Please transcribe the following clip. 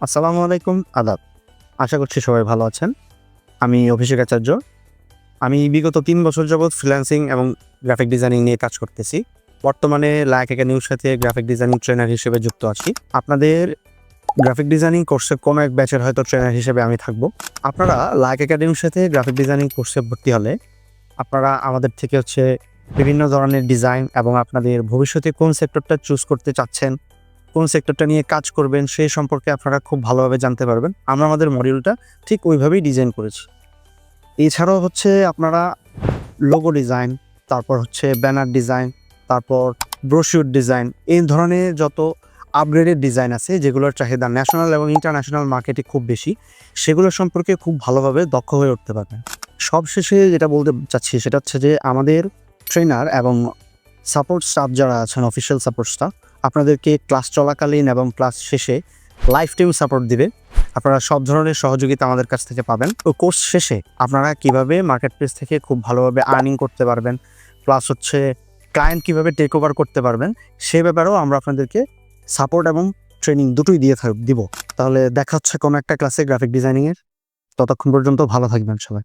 আসসালামু আলাইকুম, আদাব। আশা করছি সবাই ভালো আছেন। আমি অভিষেক আচার্য। আমি বিগত তিন বছর যাবৎ ফ্রিল্যান্সিং এবং গ্রাফিক ডিজাইনিং নিয়ে কাজ করতেছি। বর্তমানে লাইক একাডেমির সাথে গ্রাফিক ডিজাইনিং ট্রেনার হিসেবে যুক্ত আছি। আপনাদের গ্রাফিক ডিজাইনিং কোর্সে কোনো এক ব্যাচের হয়তো ট্রেনার হিসেবে আমি থাকব। আপনারা লাইক একাডেমির সাথে গ্রাফিক ডিজাইনিং কোর্সে ভর্তি হলে আপনারা আমাদের থেকে হচ্ছে বিভিন্ন ধরনের ডিজাইন এবং আপনাদের ভবিষ্যতে কোন সেক্টরটা চুজ করতে চাচ্ছেন কোন সেক্টরটা নিয়ে কাজ করবেন সেই সম্পর্কে আপনারা খুব ভালোভাবে জানতে পারবেন। আমরা আমাদের মডিউলটা ঠিক ওইভাবেই ডিজাইন করেছি। এছাড়াও হচ্ছে আপনারা লোগো ডিজাইন তারপর হচ্ছে ব্যানার ডিজাইন তারপর ব্রোশিউর ডিজাইন এই ধরনের যত আপগ্রেডেড ডিজাইন আছে, যেগুলোর চাহিদা ন্যাশনাল এবং ইন্টারন্যাশনাল মার্কেটে খুব বেশি, সেগুলো সম্পর্কে খুব ভালোভাবে দক্ষ হয়ে উঠতে পারবেন। সবশেষে যেটা বলতে চাচ্ছি, সেটা হচ্ছে যে আমাদের ট্রেনার এবং সাপোর্ট স্টাফ যারা আছেন অফিসিয়াল সাপোর্ট স্টাফ আপনাদেরকে ক্লাস চলাকালীন এবং ক্লাস শেষে লাইফ টাইম সাপোর্ট দিবে। আপনারা সব ধরনের সহযোগিতা আমাদের কাছ থেকে পাবেন। ও কোর্স শেষে আপনারা কীভাবে মার্কেট প্লেস থেকে খুব ভালোভাবে আর্নিং করতে পারবেন প্লাস হচ্ছে ক্লায়েন্ট কীভাবে টেক ওভার করতে পারবেন, সে ব্যাপারেও আমরা আপনাদেরকে সাপোর্ট এবং ট্রেনিং দুটোই দিয়ে থাক দিব। তাহলে দেখা হচ্ছে কোনো একটা ক্লাসে গ্রাফিক ডিজাইনিংয়ের ততক্ষণ পর্যন্ত ভালো থাকবেন সবাই।